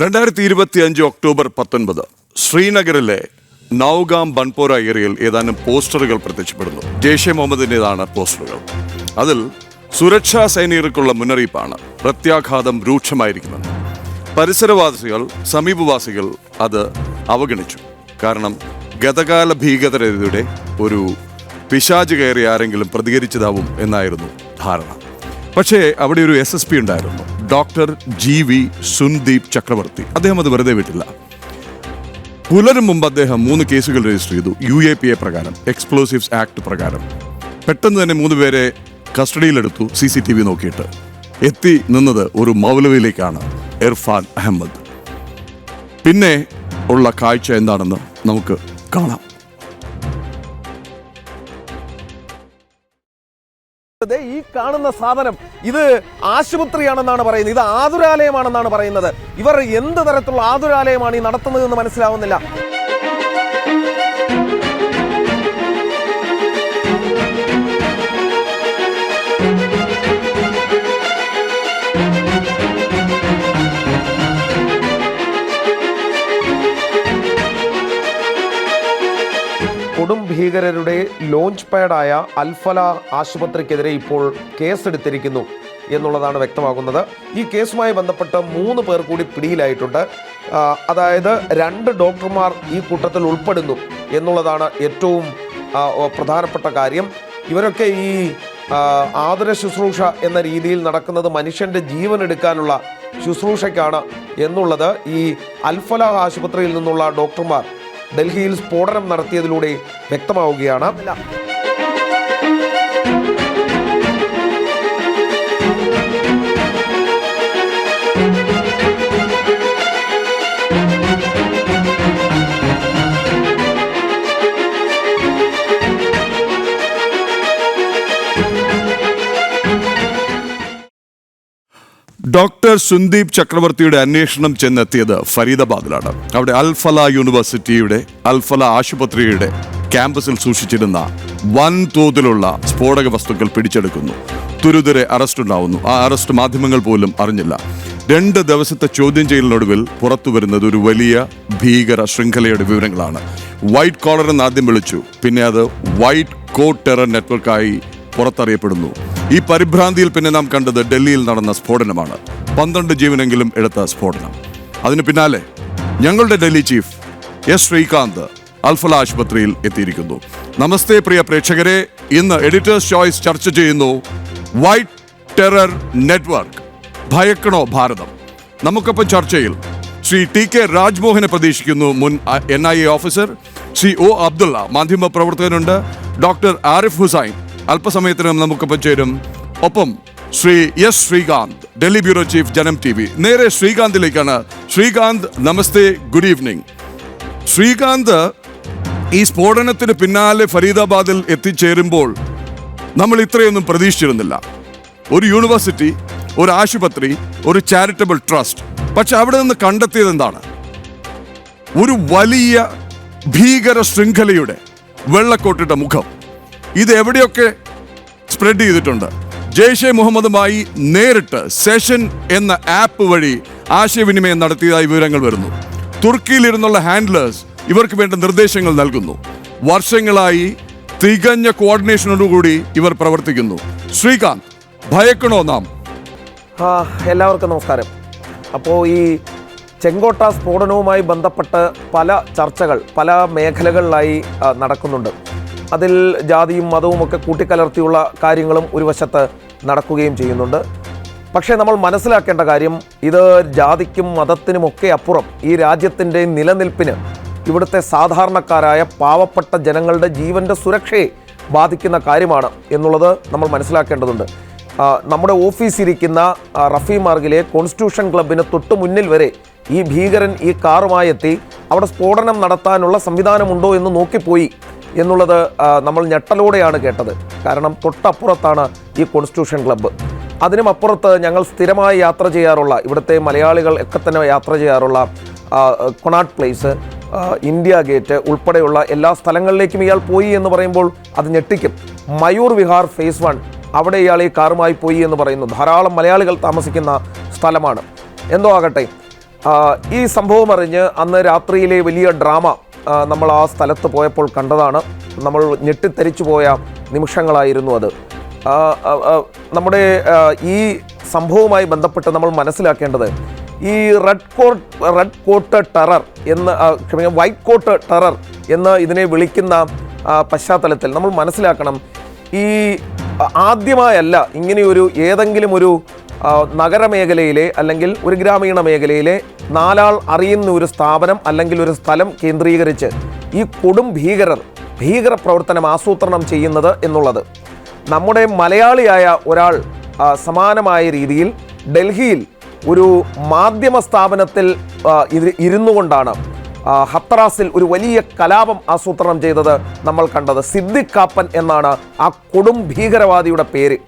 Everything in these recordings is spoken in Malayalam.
രണ്ടായിരത്തി ഇരുപത്തി അഞ്ച് ഒക്ടോബർ പത്തൊൻപത് ശ്രീനഗറിലെ നൌഗാം ബൺപോര ഏരിയയിൽ ഏതാനും പോസ്റ്ററുകൾ പ്രത്യക്ഷപ്പെടുന്നു. ജെയ്ഷെ മുഹമ്മദിന്റെതാണ് പോസ്റ്ററുകൾ. അതിൽ സുരക്ഷാ സൈനികർക്കുള്ള മുന്നറിയിപ്പാണ് പ്രത്യാഘാതം രൂക്ഷമായിരിക്കുമെന്ന് പരിസരവാസികൾ സമീപവാസികൾ അത് അവഗണിച്ചു. കാരണം ഗതകാല ഭീകരതയുടെ ഒരു പിശാജ് കയറി ആരെങ്കിലും പ്രതികരിച്ചതാവും എന്നായിരുന്നു ധാരണ. പക്ഷേ അവിടെ ഒരു എസ് എസ് പി ഉണ്ടായിരുന്നു. Doctor G V Sundeep Chakravarthy. അദ്ദേഹം അത് വെറുതെ വിട്ടില്ല. പുലരും മുമ്പ് അദ്ദേഹം മൂന്ന് കേസുകൾ രജിസ്റ്റർ ചെയ്തു. യു എ പി എ പ്രകാരം എക്സ്പ്ലോസീവ്സ് ആക്ട് പ്രകാരം. പെട്ടെന്ന് തന്നെ മൂന്ന് പേരെ കസ്റ്റഡിയിലെടുത്തു സി സി ടി വി നോക്കിയിട്ട്. എത്തി നിന്നത് ഒരു മൗലവിയിലേക്കാണ് ഇർഫാൻ അഹമ്മദ്. പിന്നെ ഉള്ള കാഴ്ച എന്താണെന്ന് നമുക്ക് കാണാം. ഈ കാണുന്ന സാധനം ഇത് ആശുപത്രിയാണെന്നാണ് പറയുന്നത്. ഇത് ആതുരാലയമാണെന്നാണ് പറയുന്നത്. ഇവർ എന്ത് തരത്തിലുള്ള ആതുരാലയമാണ് ഈ നടത്തുന്നതെന്ന് മനസ്സിലാവുന്നില്ല. കൊടും ഭീകരരുടെ ലോഞ്ച് പാഡായ അൽഫല ആശുപത്രിക്കെതിരെ ഇപ്പോൾ കേസെടുത്തിരിക്കുന്നു എന്നുള്ളതാണ് വ്യക്തമാകുന്നത്. ഈ കേസുമായി ബന്ധപ്പെട്ട് മൂന്ന് പേർ കൂടി പിടിയിലായിട്ടുണ്ട്. അതായത് രണ്ട് ഡോക്ടർമാർ ഈ കൂട്ടത്തിൽ ഉൾപ്പെടുന്നു എന്നുള്ളതാണ് ഏറ്റവും പ്രധാനപ്പെട്ട കാര്യം. ഇവരൊക്കെ ഈ ആതുര ശുശ്രൂഷ എന്ന രീതിയിൽ നടക്കുന്നത് മനുഷ്യന്റെ ജീവൻ എടുക്കാനുള്ള ശുശ്രൂഷയ്ക്കാണ് എന്നുള്ളത് ഈ അൽഫല ആശുപത്രിയിൽ നിന്നുള്ള ഡോക്ടർമാർ ഡൽഹിയിൽ സ്ഫോടനം നടത്തിയതിലൂടെ വ്യക്തമാവുകയാണ്. ഡോക്ടർ സുന്ദീപ് ചക്രവർത്തിയുടെ അന്വേഷണം ചെന്നെത്തിയത് ഫരീദാബാദിലാണ്. അവിടെ അൽഫല യൂണിവേഴ്സിറ്റിയുടെ അൽഫല ആശുപത്രിയുടെ ക്യാമ്പസിൽ സൂക്ഷിച്ചിരുന്ന വൻതോതിലുള്ള സ്ഫോടക വസ്തുക്കൾ പിടിച്ചെടുക്കുന്നു. തുരുതുരെ അറസ്റ്റ് ഉണ്ടാവുന്നു ആ അറസ്റ്റ് മാധ്യമങ്ങൾ പോലും അറിഞ്ഞില്ല. രണ്ട് ദിവസത്തെ ചോദ്യം ചെയ്യലിനൊടുവിൽ പുറത്തു വരുന്നത് ഒരു വലിയ ഭീകര ശൃംഖലയുടെ വിവരങ്ങളാണ്. വൈറ്റ് കോളർ എന്ന് ആദ്യം വിളിച്ചു. പിന്നെ അത് വൈറ്റ് കോട്ട് ടെറർ നെറ്റ്വർക്കായി പുറത്തറിയപ്പെടുന്നു. ഈ പരിഭ്രാന്തിയിൽ പിന്നെ നാം കണ്ടത് ഡൽഹിയിൽ നടന്ന സ്ഫോടനമാണ്. പന്ത്രണ്ട് ജീവനെങ്കിലും എടുത്ത സ്ഫോടനം. അതിന് പിന്നാലെ ഞങ്ങളുടെ ഡൽഹി ചീഫ് എസ് ശ്രീകാന്ത് അൽഫല ആശുപത്രിയിൽ എത്തിയിരിക്കുന്നു. നമസ്തേ പ്രിയ പ്രേക്ഷകരെ. ഇന്ന് എഡിറ്റേഴ്സ് ചോയ്സ് ചർച്ച ചെയ്യുന്നു വൈറ്റ് ടെറർ നെറ്റ്വർക്ക് ഭയക്കണോ ഭാരതം? നമുക്കൊപ്പം ചർച്ചയിൽ ശ്രീ ടി കെ രാജ്മോഹനെ പ്രതീക്ഷിക്കുന്നു മുൻ N I A officer Shri O Abdullah മാധ്യമ പ്രവർത്തകനുണ്ട് ഡോക്ടർ ആരിഫ് ഹുസൈൻ അല്പസമയത്തിനും നമുക്കിപ്പോൾ ചേരും. ഒപ്പം Shri S Srikanth Delhi bureau chief Janam T V. നേരെ ശ്രീകാന്തിലേക്കാണ്. ശ്രീകാന്ത് നമസ്തേ ഗുഡ് ഈവനിങ് ശ്രീകാന്ത് ഈ സ്ഫോടനത്തിന് പിന്നാലെ ഫരീദാബാദിൽ എത്തിച്ചേരുമ്പോൾ നമ്മൾ ഇത്രയൊന്നും പ്രതീക്ഷിച്ചിരുന്നില്ല. ഒരു യൂണിവേഴ്സിറ്റി ഒരു ആശുപത്രി ഒരു ചാരിറ്റബിൾ ട്രസ്റ്റ്. പക്ഷെ അവിടെ നിന്ന് കണ്ടെത്തിയത് എന്താണ്? ഒരു വലിയ ഭീകര ശൃംഖലയുടെ വെള്ളക്കോട്ടിട്ട മുഖം. ഇത് എവിടെയൊക്കെ സ്പ്രെഡ് ചെയ്തിട്ടുണ്ട്? ജെയ്ഷെ മുഹമ്മദുമായി നേരിട്ട് സെഷൻ എന്ന ആപ്പ് വഴി ആശയവിനിമയം നടത്തിയതായി വിവരങ്ങൾ വരുന്നു. തുർക്കിയിലിരുന്നുള്ള ഹാൻഡ്ലേഴ്സ് ഇവർക്ക് വേണ്ട നിർദ്ദേശങ്ങൾ നൽകുന്നു. വർഷങ്ങളായി തികഞ്ഞ കോർഡിനേഷനോടുകൂടി ഇവർ പ്രവർത്തിക്കുന്നു. ശ്രീകാന്ത് ഭയക്കണോ നാം? എല്ലാവർക്കും നമസ്കാരം. അപ്പോൾ ഈ ചെങ്കോട്ട സ്ഫോടനവുമായി ബന്ധപ്പെട്ട് പല ചർച്ചകൾ പല മേഖലകളിലായി നടക്കുന്നുണ്ട്. അതിൽ ജാതിയും മതവും ഒക്കെ കൂട്ടിക്കലർത്തിയുള്ള കാര്യങ്ങളും ഒരു വശത്ത് നടക്കുകയും ചെയ്യുന്നുണ്ട്. പക്ഷേ നമ്മൾ മനസ്സിലാക്കേണ്ട കാര്യം ഇത് ജാതിക്കും മതത്തിനുമൊക്കെ അപ്പുറം ഈ രാജ്യത്തിന്റെ നിലനിൽപ്പിന് ഇവിടുത്തെ സാധാരണക്കാരായ പാവപ്പെട്ട ജനങ്ങളുടെ ജീവന്റെ സുരക്ഷയെ ബാധിക്കുന്ന കാര്യമാണ് എന്നുള്ളത് നമ്മൾ മനസ്സിലാക്കേണ്ടതുണ്ട്. നമ്മുടെ ഓഫീസിരിക്കുന്ന റഫി മാർഗിലെ കോൺസ്റ്റിറ്റ്യൂഷൻ ക്ലബിന് തൊട്ട് മുന്നിൽ വരെ ഈ ഭീകരൻ ഈ കാറുമായി എത്തി അവിടെ സ്ഫോടനം നടത്താനുള്ള സംവിധാനമുണ്ടോ എന്ന് നോക്കിപ്പോയി എന്നുള്ളത് നമ്മൾ ഞെട്ടലോടെയാണ് കേട്ടത്. കാരണം തൊട്ടപ്പുറത്താണ് ഈ കോൺസ്റ്റിറ്റ്യൂഷൻ ക്ലബ്ബ്. അതിനും അപ്പുറത്ത് ഞങ്ങൾ സ്ഥിരമായി യാത്ര ചെയ്യാറുള്ള ഇവിടുത്തെ മലയാളികൾ ഒക്കെ തന്നെ യാത്ര ചെയ്യാറുള്ള കൊണാട്ട് പ്ലേസ് ഇന്ത്യ ഗേറ്റ് ഉൾപ്പെടെയുള്ള എല്ലാ സ്ഥലങ്ങളിലേക്കും ഇയാൾ പോയി എന്ന് പറയുമ്പോൾ അത് ഞെട്ടിക്കും. മയൂർ വിഹാർ ഫേസ് വൺ അവിടെ ഇയാൾ ഈ കാറുമായി പോയി എന്ന് പറയുന്നു. ധാരാളം മലയാളികൾ താമസിക്കുന്ന സ്ഥലമാണ്. എന്തോ ആകട്ടെ. ഈ സംഭവം അറിഞ്ഞ് അന്ന് രാത്രിയിലെ വലിയ ഡ്രാമ നമ്മൾ ആ സ്ഥലത്ത് പോയപ്പോൾ കണ്ടതാണ്. നമ്മൾ ഞെട്ടിത്തെരിച്ചു പോയ നിമിഷങ്ങളായിരുന്നു അത്. നമ്മുടെ ഈ സംഭവവുമായി ബന്ധപ്പെട്ട് നമ്മൾ മനസ്സിലാക്കേണ്ടത് ഈ red coat red coat terror എന്ന് ക്ഷമിക്കാം വൈറ്റ് കോട്ട് ടെറർ എന്ന് ഇതിനെ വിളിക്കുന്ന പശ്ചാത്തലത്തിൽ നമ്മൾ മനസ്സിലാക്കണം ഈ ആദ്യമായല്ല ഇങ്ങനെയൊരു ഏതെങ്കിലും ഒരു നഗരമേഖലയിലെ അല്ലെങ്കിൽ ഒരു ഗ്രാമീണ മേഖലയിലെ നാലാൾ അറിയുന്ന ഒരു സ്ഥാപനം അല്ലെങ്കിൽ ഒരു സ്ഥലം കേന്ദ്രീകരിച്ച് ഈ കൊടും ഭീകരർ ഭീകര പ്രവർത്തനം ആസൂത്രണം ചെയ്യുന്നത് എന്നുള്ളത്. നമ്മുടെ മലയാളിയായ ഒരാൾ സമാനമായ രീതിയിൽ ഡൽഹിയിൽ ഒരു മാധ്യമ സ്ഥാപനത്തിൽ ഇരുന്നു കൊണ്ടാണ് ഹത്രാസിൽ ഒരു വലിയ കലാപം ആസൂത്രണം ചെയ്തത് നമ്മൾ കണ്ടത്. സിദ്ദിഖ് കാപ്പൻ എന്നാണ് ആ കൊടും ഭീകരവാദിയുടെ പേര്.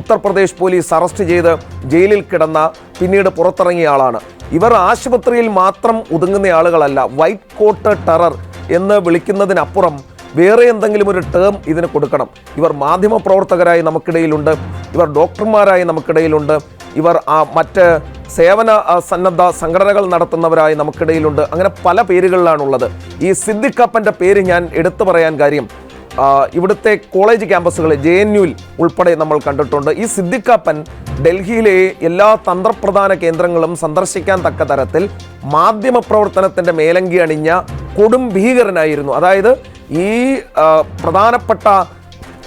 ഉത്തർപ്രദേശ് പോലീസ് അറസ്റ്റ് ചെയ്ത് ജയിലിൽ കിടന്ന പിന്നീട് പുറത്തിറങ്ങിയ ആളാണ്. ഇവർ ആശുപത്രിയിൽ മാത്രം ഒതുങ്ങുന്ന ആളുകളല്ല വൈറ്റ് കോട്ട് ടെറർ എന്ന് വിളിക്കുന്നതിനപ്പുറം വേറെ എന്തെങ്കിലും ഒരു ടേം ഇതിന് കൊടുക്കണം. ഇവർ മാധ്യമ പ്രവർത്തകരായി നമുക്കിടയിലുണ്ട് ഇവർ ഡോക്ടർമാരായി നമുക്കിടയിലുണ്ട് ഇവർ മറ്റ് സേവന സന്നദ്ധ സംഘടനകൾ നടത്തുന്നവരായി നമുക്കിടയിലുണ്ട്. അങ്ങനെ പല പേരുകളിലാണുള്ളത്. ഈ സിദ്ദിഖപ്പന്റെ പേര് ഞാൻ എടുത്തു പറയാൻ കാര്യം ഇവിടുത്തെ കോളേജ് ക്യാമ്പസുകളിൽ ജെ എൻ യുവിൽ ഉൾപ്പെടെ നമ്മൾ കണ്ടിട്ടുണ്ട്. ഈ സിദ്ദിഖാപ്പൻ ഡൽഹിയിലെ എല്ലാ തന്ത്രപ്രധാന കേന്ദ്രങ്ങളും സന്ദർശിക്കാൻ തക്ക തരത്തിൽ മാധ്യമ പ്രവർത്തനത്തിന്റെ മേലങ്കി അണിഞ്ഞ കൊടും ഭീകരനായിരുന്നു. അതായത് ഈ പ്രധാനപ്പെട്ട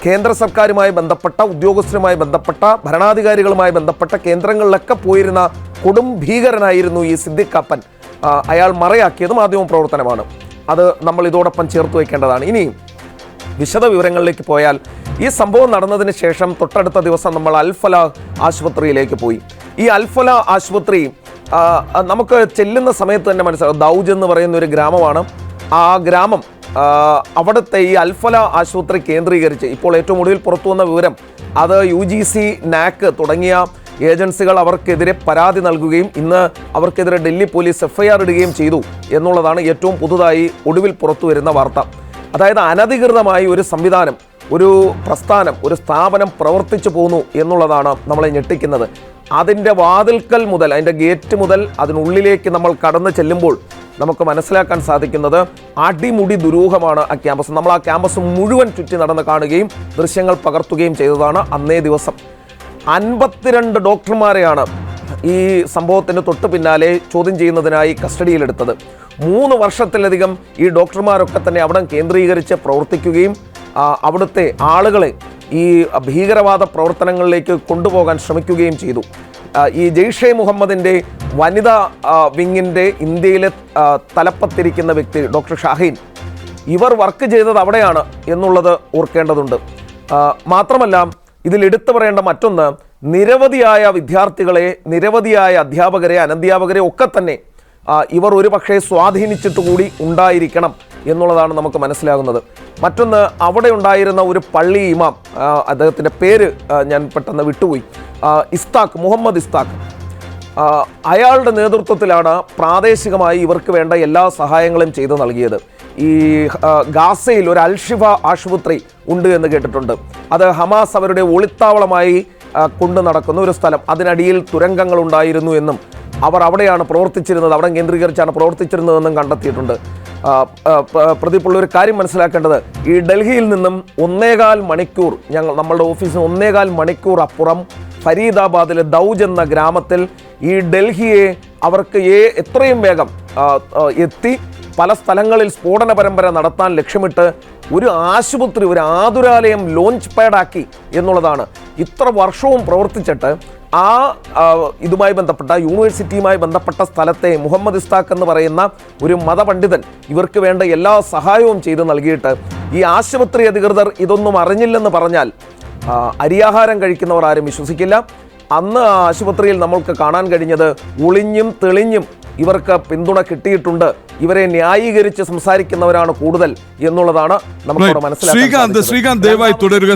കേന്ദ്ര സർക്കാരുമായി ബന്ധപ്പെട്ട ഉദ്യോഗസ്ഥരുമായി ബന്ധപ്പെട്ട ഭരണാധികാരികളുമായി ബന്ധപ്പെട്ട കേന്ദ്രങ്ങളിലൊക്കെ പോയിരുന്ന കൊടും ഭീകരനായിരുന്നു ഈ സിദ്ദിഖാപ്പൻ അയാൾ മറയാക്കിയത് മാധ്യമ പ്രവർത്തനമാണ്. അത് നമ്മൾ ഇതോടൊപ്പം ചേർത്ത് വയ്ക്കേണ്ടതാണ്. ഇനിയും വിശദ വിവരങ്ങളിലേക്ക് പോയാൽ ഈ സംഭവം നടന്നതിന് ശേഷം തൊട്ടടുത്ത ദിവസം നമ്മൾ അൽഫല ആശുപത്രിയിലേക്ക് പോയി. ഈ അൽഫല ആശുപത്രി നമുക്ക് ചെല്ലുന്ന സമയത്ത് തന്നെ മനസ്സിലാവും. ദൗജ് എന്ന് പറയുന്ന ഒരു ഗ്രാമമാണ്. ആ ഗ്രാമം അവിടുത്തെ ഈ അൽഫല ആശുപത്രി കേന്ദ്രീകരിച്ച് ഇപ്പോൾ ഏറ്റവും ഒടുവിൽ പുറത്തു വന്ന വിവരം അത് യു ജി സി നാക്ക് തുടങ്ങിയ ഏജൻസികൾ അവർക്കെതിരെ പരാതി നൽകുകയും ഇന്ന് അവർക്കെതിരെ ഡൽഹി പോലീസ് എഫ്ഐആർ ഇടുകയും ചെയ്തു എന്നുള്ളതാണ് ഏറ്റവും പുതുതായി ഒടുവിൽ പുറത്തു വരുന്ന വാർത്ത. അതായത് അനധികൃതമായി ഒരു സംവിധാനം ഒരു പ്രസ്ഥാനം ഒരു സ്ഥാപനം പ്രവർത്തിച്ചു പോന്നു എന്നുള്ളതാണ് നമ്മളെ ഞെട്ടിക്കുന്നത്. അതിന്റെ വാതിൽക്കൽ മുതൽ അതിന്റെ ഗേറ്റ് മുതൽ അതിനുള്ളിലേക്ക് നമ്മൾ കടന്നു ചെല്ലുമ്പോൾ നമുക്ക് മനസ്സിലാക്കാൻ സാധിക്കുന്നത് അടിമുടി ദുരൂഹമാണ് ആ ക്യാമ്പസ്. നമ്മൾ ആ ക്യാമ്പസ് മുഴുവൻ ചുറ്റി നടന്ന് കാണുകയും ദൃശ്യങ്ങൾ പകർത്തുകയും ചെയ്തതാണ് അന്നേ ദിവസം. അൻപത്തിരണ്ട് ഡോക്ടർമാരെയാണ് ഈ സംഭവത്തിന് തൊട്ട് പിന്നാലെ ചോദ്യം ചെയ്യുന്നതിനായി കസ്റ്റഡിയിലെടുത്തത്. മൂന്ന് വർഷത്തിലധികം ഈ ഡോക്ടർമാരൊക്കെ തന്നെ അവിടെ കേന്ദ്രീകരിച്ച് പ്രവർത്തിക്കുകയും അവിടുത്തെ ആളുകളെ ഈ ഭീകരവാദ പ്രവർത്തനങ്ങളിലേക്ക് കൊണ്ടുപോകാൻ ശ്രമിക്കുകയും ചെയ്തു. ഈ ജെയ്ഷെ മുഹമ്മദിന്റെ വനിതാ വിങ്ങിന്റെ ഇന്ത്യയിലെ തലപ്പത്തിരിക്കുന്ന വ്യക്തി ഡോക്ടർ ഷാഹീൻ ഇവർ വർക്ക് ചെയ്തത് അവിടെയാണ് എന്നുള്ളത് ഓർക്കേണ്ടതുണ്ട്. മാത്രമല്ല ഇതിൽ എടുത്തു പറയേണ്ട മറ്റൊന്ന് നിരവധിയായ വിദ്യാർത്ഥികളെ നിരവധിയായ അധ്യാപകരെ അനധ്യാപകരെ ഒക്കെ തന്നെ ഇവർ ഒരു പക്ഷേ സ്വാധീനിച്ചിട്ട് കൂടി ഉണ്ടായിരിക്കണം എന്നുള്ളതാണ് നമുക്ക് മനസ്സിലാകുന്നത്. മറ്റൊന്ന് അവിടെ ഉണ്ടായിരുന്ന ഒരു പള്ളി ഇമാം അദ്ദേഹത്തിന്റെ പേര് ഞാൻ പെട്ടെന്ന് വിട്ടുപോയി. ഇസ്താഖ് മുഹമ്മദ് ഇസ്താഖ്. അയാളുടെ നേതൃത്വത്തിലാണ് പ്രാദേശികമായി ഇവർക്ക് വേണ്ട എല്ലാ സഹായങ്ങളും ചെയ്തു നൽകിയത്. ഈ ഗാസയിൽ ഒരു അൽഷിഫ ആശുപത്രി ഉണ്ട് എന്ന് കേട്ടിട്ടുണ്ട്. അത് ഹമാസ് അവരുടെ ഒളിത്താവളമായി കൊണ്ടു നടക്കുന്ന ഒരു സ്ഥലം. അതിനടിയിൽ തുരങ്കങ്ങൾ ഉണ്ടായിരുന്നു എന്നും അവർ അവിടെയാണ് പ്രവർത്തിച്ചിരുന്നത് അവിടെ കേന്ദ്രീകരിച്ചാണ് പ്രവർത്തിച്ചിരുന്നതെന്നും കണ്ടെത്തിയിട്ടുണ്ട്. പ്രതിപ്പുള്ള ഒരു കാര്യം മനസ്സിലാക്കേണ്ടത് ഈ ഡൽഹിയിൽ നിന്നും ഒന്നേകാൽ മണിക്കൂർ ഞങ്ങൾ നമ്മളുടെ ഓഫീസിന് ഒന്നേകാൽ മണിക്കൂർ അപ്പുറം ഫരീദാബാദിലെ ദൗജ് എന്ന ഗ്രാമത്തിൽ ഈ ഡൽഹിയെ അവർക്ക് എത്രയും വേഗം എത്തി പല സ്ഥലങ്ങളിൽ സ്ഫോടന പരമ്പര നടത്താൻ ലക്ഷ്യമിട്ട് ഒരു ആശുപത്രി ഒരു ആതുരാലയം ലോഞ്ച് പാഡാക്കി എന്നുള്ളതാണ്. ഇത്ര വർഷവും പ്രവർത്തിച്ചിട്ട് ആ ഇതുമായി ബന്ധപ്പെട്ട യൂണിവേഴ്സിറ്റിയുമായി ബന്ധപ്പെട്ട സ്ഥലത്തെ മുഹമ്മദ് ഇസ്താഖ് എന്ന് പറയുന്ന ഒരു മതപണ്ഡിതൻ ഇവർക്ക് വേണ്ട എല്ലാ സഹായവും ചെയ്തു നൽകിയിട്ട് ഈ ആശുപത്രി അധികൃതർ ഇതൊന്നും അറിഞ്ഞില്ലെന്ന് പറഞ്ഞാൽ അരിയാഹാരം കഴിക്കുന്നവർ ആരും വിശ്വസിക്കില്ല. അന്ന് ആ ആശുപത്രിയിൽ നമ്മൾക്ക് കാണാൻ കഴിഞ്ഞത് ഒളിഞ്ഞും തെളിഞ്ഞും ഇവർക്ക് പിന്തുണ കിട്ടിയിട്ടുണ്ട്. ഇവരെ ന്യായീകരിച്ച് സംസാരിക്കുന്നവരാണ് കൂടുതൽ എന്നുള്ളതാണ് നമുക്കവിടെ മനസ്സിലാക്കാൻ ശ്രീകാന്ത് ശ്രീകാന്ത് ദയവായി തുടരുക.